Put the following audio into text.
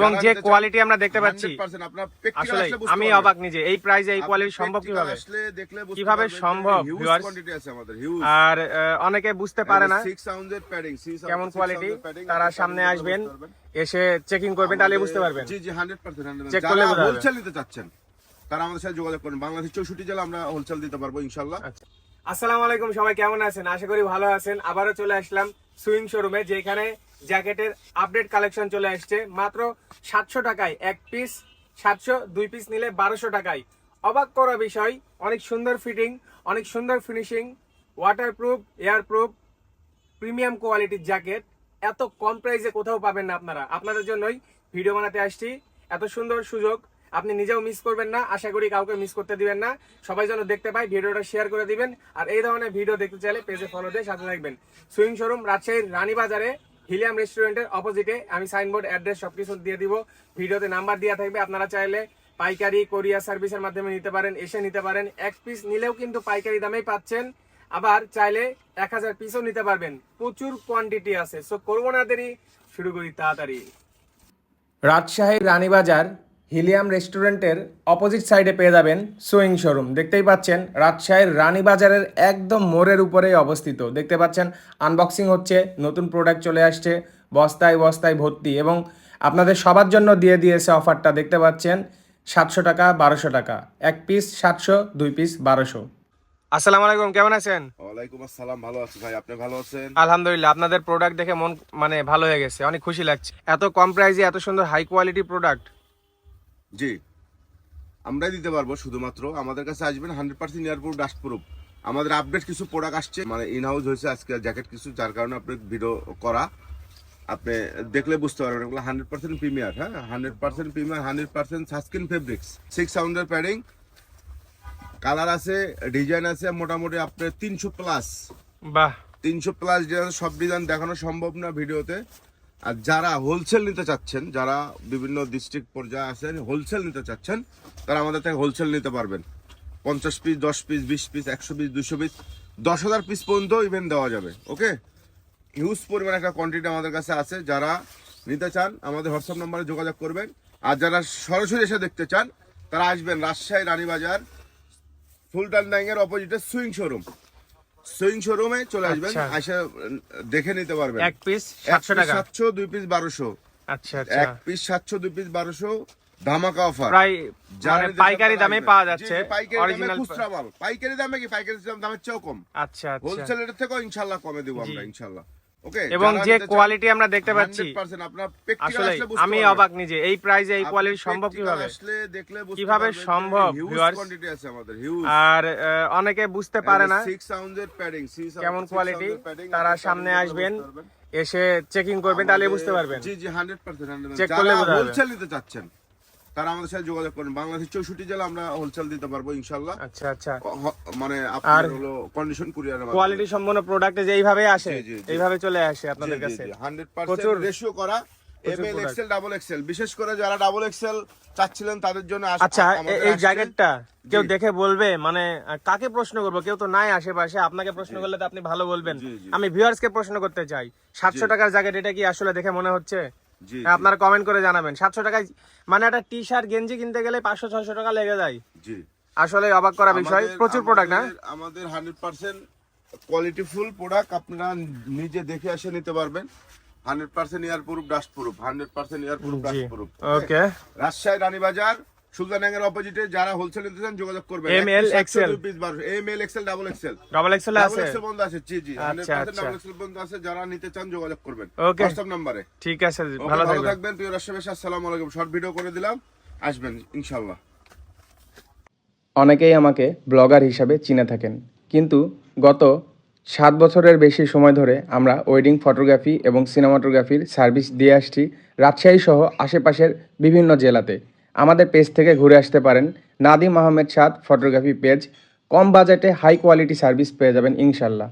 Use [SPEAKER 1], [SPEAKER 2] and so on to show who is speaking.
[SPEAKER 1] এবং যে কোয়ালিটি আমরা দেখতে পাচ্ছি
[SPEAKER 2] 100% আপনার practical
[SPEAKER 1] আসলে আমি অবাক নিজে এই প্রাইসে এই কোয়ালিটি সম্ভব কীভাবে? কীভাবে সম্ভব। আর অনেকে বুঝতে পারে না কেমন কোয়ালিটি তারা সামনে আসবেন এসে চেকিং করবেন তাহলে বুঝতে পারবেন।
[SPEAKER 2] জি জি 100% 100%
[SPEAKER 1] Check
[SPEAKER 2] যারা
[SPEAKER 1] করলে যাবে।
[SPEAKER 2] নিতে চাচ্ছেন তারা আমাদের সাথে যোগাযোগ করুন। বাংলাদেশ চৌষট্টি জেলা আমরা হোলসেল দিতে পারব ইনশাল্লাহ
[SPEAKER 1] আচ্ছা। আসসালামু আলাইকুম সবাই কেমন আছেন? আশা করি ভালো আছেন। আবারও চলে আসলাম সুইং শোরুমে যেখানে জ্যাকেটের আপডেট কালেকশন চলে আসছে। মাত্র সাতশো টাকায় এক পিস সাতশো, দুই পিস নিলে বারোশো টাকায়। অবাক করা বিষয়, অনেক সুন্দর ফিটিং অনেক সুন্দর ফিনিশিং ওয়াটারপ্রুফ এয়ারপ্রুফ প্রিমিয়াম কোয়ালিটির জ্যাকেট এত কম প্রাইসে কোথাও পাবেন না আপনারা। আপনাদের জন্যই ভিডিও বানাতে আসছি। এত সুন্দর সুযোগ, আপনি নিজেও মিস করবেন না। আশা করি কাউকে মিস করতে দিবেন না। সবাই যেন দেখতে পায়, ভিডিওটা শেয়ার করে দিবেন। আর এই ধরনের ভিডিও দেখতে চাইলে পেজে ফলো দিয়ে সাথে থাকবেন। সুইং শোরুম রাজশাহীর রানীবাজারে। হিলিয়াম রেস্টুরেন্টের অপোজিটে আমি সাইনবোর্ড, অ্যাড্রেস সবকিছু দিয়ে দিব। ভিডিওতে নাম্বার দেওয়া থাকবে, আপনারা চাইলে পাইকারি, কোরিয়ার সার্ভিসের মাধ্যমে নিতে পারেন, এসে নিতে পারেন। এক পিস নিলেও কিন্তু পাইকারি দামেই পাচ্ছেন। আবার চাইলে এক হাজার পিসও নিতে পারবেন। প্রচুর কোয়ান্টিটি আছে। সো করব না দেরি, শুরু করি তাড়াতাড়ি। রাজশাহী রানীবাজার হিলিয়াম রেস্টুরেন্টের অপোজিট সাইডে পেয়ে যাবেন সুইং শোরুম। দেখতেই পাচ্ছেন রাজশাহীর রানীবাজারের একদম মোড়ের উপরেই অবস্থিত। দেখতে পাচ্ছেন আনবক্সিং হচ্ছে নতুন প্রোডাক্ট চলে আসছে বস্তায় বস্তায় ভর্তি এবং আপনাদের সবার জন্য দিয়ে দিয়েছে অফারটা দেখতে পাচ্ছেন সাতশো টাকা বারোশো টাকা। এক পিস সাতশো দুই পিস বারোশো। আসসালামু আলাইকুম কেমন আছেন?
[SPEAKER 2] ওয়ালাইকুম আসসালাম ভালো আছি ভাই। আপনি ভালো আছেন?
[SPEAKER 1] আলহামদুলিল্লাহ আপনাদের প্রোডাক্ট দেখে মন মানে ভালো হয়ে গেছে অনেক খুশি লাগছে। এত কম প্রাইসে এত সুন্দর হাই কোয়ালিটি প্রোডাক্ট
[SPEAKER 2] জি। আমরাই দিতে পারব শুধুমাত্র। আমাদের কাছে আসবেন hundred percent airproof dust proof আমাদের আপডেট কিছু প্রোডাক্ট আসছে। মানে ইন হাউস হয়েছে আজকে জ্যাকেট কিছু যার কারণে আপনি ভিডিও করা। আপনি দেখলে বুঝতে পারবেন এগুলো হান্ড্রেড পার্সেন্ট প্রিমিয়ার হ্যাঁ? Hundred percent premier hundred percent সাস্কিন fabrics six সাউন্ডের প্যাডিং কালার আছে ডিজাইন আছে মোটামুটি আপনার তিনশো প্লাস
[SPEAKER 1] বাহ।
[SPEAKER 2] তিনশো প্লাস ডিজাইন সব ডিজাইন দেখানো সম্ভব না ভিডিওতে আর যারা হোলসেল নিতে চাচ্ছেন, যারা বিভিন্ন ডিস্ট্রিক্ট পর্যায়ে আছেন হোলসেল নিতে চাচ্ছেন, তারা আমাদের থেকে হোলসেল নিতে পারবেন। পঞ্চাশ পিস দশ পিস বিশ পিস একশো পিস দুশো পিস দশ হাজার পিস পর্যন্ত ইভেন্ট দেওয়া যাবে ওকে হিউজ পরিমাণ একটা কোয়ান্টিটি আমাদের কাছে আছে, যারা নিতে চান, আমাদের হোয়াটসঅ্যাপ নম্বরে যোগাযোগ করবেন। আর যারা সরাসরি এসে দেখতে চান, তারা আসবেন রাজশাহী রানীবাজার সুলতান ব্যাংকের অপোজিটে সুইং শোরুম সুইং শোরুমে চলে আসবেন
[SPEAKER 1] আচ্ছা।
[SPEAKER 2] দেখে নিতে পারবেন।
[SPEAKER 1] এক পিস
[SPEAKER 2] এক
[SPEAKER 1] সাতশো
[SPEAKER 2] পিস
[SPEAKER 1] টাকা।
[SPEAKER 2] সাতশো দুই পিস বারোশো।
[SPEAKER 1] আচ্ছা আচ্ছা।
[SPEAKER 2] এক পিস সাতশো দুই পিস ধামাকা অফার
[SPEAKER 1] প্রায় মানে পাইকারি দামে পাওয়া যাচ্ছে অরিজিনাল
[SPEAKER 2] খুচরা মাল। পাইকারি দামে কি পাইকারি দামের চেয়েও কম?
[SPEAKER 1] আচ্ছা আচ্ছা।
[SPEAKER 2] হোলসেল রেটের থেকেও ইনশাল্লাহ কমে দেবো আমরা ইনশাল্লাহ। ওকে
[SPEAKER 1] এবং যে কোয়ালিটি আমরা দেখতে পাচ্ছি আসলে আমি অবাক নিজে এই প্রাইসে এই কোয়ালিটি সম্ভব কীভাবে? কীভাবে সম্ভব, আর অনেকে বুঝতে পারে না কেমন কোয়ালিটি তারা সামনে আসবেন এসে চেকিং করবেন তাহলে বুঝতে পারবেন। Check করলে বোঝা যাবে।
[SPEAKER 2] চাচ্ছেন তারা আমাদের সাথে যোগাযোগ করুন। বাংলাদেশ চৌষট্টি জেলা আমরা হোলসেল দিতে পারব ইনশাল্লাহ
[SPEAKER 1] আচ্ছা আচ্ছা।
[SPEAKER 2] মানে আপনার হলো কন্ডিশন কুরিয়ার
[SPEAKER 1] কোয়ালিটি সম্পন্ন প্রোডাক্ট যে এইভাবে আসে। এইভাবে চলে আসে আপনাদের কাছে?
[SPEAKER 2] হান্ড্রেড
[SPEAKER 1] প্রচুর-
[SPEAKER 2] পার্সেন্ট রেশিও করা M L XL double XL বিশেষ করে যারা ডাবল এক্সেল চাচ্ছিলেন তাদের জন্য
[SPEAKER 1] আচ্ছা এই। জ্যাকেটটা কেউ দেখে বলবে মানে কাকে প্রশ্ন করব? কেউ তো নাই আশেপাশে আপনাকে প্রশ্ন করলে তো আপনি ভালো বলবেন। আমি ভিউয়ার্স কে প্রশ্ন করতে চাই। সাতশো টাকার জ্যাকেট এটা কি আসলে দেখে মনে হচ্ছে? আপনারা কমেন্ট করে জানাবেন। সাতশো টাকায় মানে একটা টি শার্ট গেঞ্জি কিনতে গেলে পাঁচশো ছয়শো টাকা লেগে যায়।
[SPEAKER 2] জি।
[SPEAKER 1] আসলে অবাক করা বিষয় প্রচুর প্রোডাক্ট না?
[SPEAKER 2] আমাদের- hundred percent quality full product আপনারা নিজে দেখে এসে নিতে পারবেন। Hundred percent air proof dust proof hundred percent air proof dust proof
[SPEAKER 1] okay
[SPEAKER 2] Rajshahi Ranibazar সুলতানগের অপোজিটে যারা হোলসেল নিতে চান যোগাযোগ করবেন।
[SPEAKER 1] ML, XL
[SPEAKER 2] M L XL double XL
[SPEAKER 1] double XL
[SPEAKER 2] double
[SPEAKER 1] আছে?
[SPEAKER 2] এক্সেল বন্ধ আছে জি জি।
[SPEAKER 1] আচ্ছা, আচ্ছা।
[SPEAKER 2] ডাবল এক্সেল বন্ধ আছে যারা নিতে চান যোগাযোগ করবেন।
[SPEAKER 1] Okay.
[SPEAKER 2] হোয়াটসঅ্যাপ নাম্বারে।
[SPEAKER 1] ঠিক আছে
[SPEAKER 2] ওকে,
[SPEAKER 1] ভালো
[SPEAKER 2] ভালো
[SPEAKER 1] থাকবেন।
[SPEAKER 2] থাকবেন প্রিয় আসসালামু আলাইকুম। শর্ট ভিডিও করে দিলাম আসবেন ইনশাল্লাহ
[SPEAKER 3] অনেকেই আমাকে ব্লগার হিসাবে চিনে থাকেন কিন্তু গত সাত বছরের বেশি সময় ধরে আমরা ওয়েডিং ফটোগ্রাফি এবং সিনেমাটোগ্রাফির সার্ভিস দিয়ে আসছি রাজশাহী সহ আশেপাশের বিভিন্ন জেলাতে। আমাদের পেজ থেকে ঘুরে আসতে পারেন। নাদিম আহমেদ সাদ ফটোগ্রাফি পেজ কম বাজেটে হাই কোয়ালিটি সার্ভিস পেয়ে যাবেন ইনশাল্লাহ।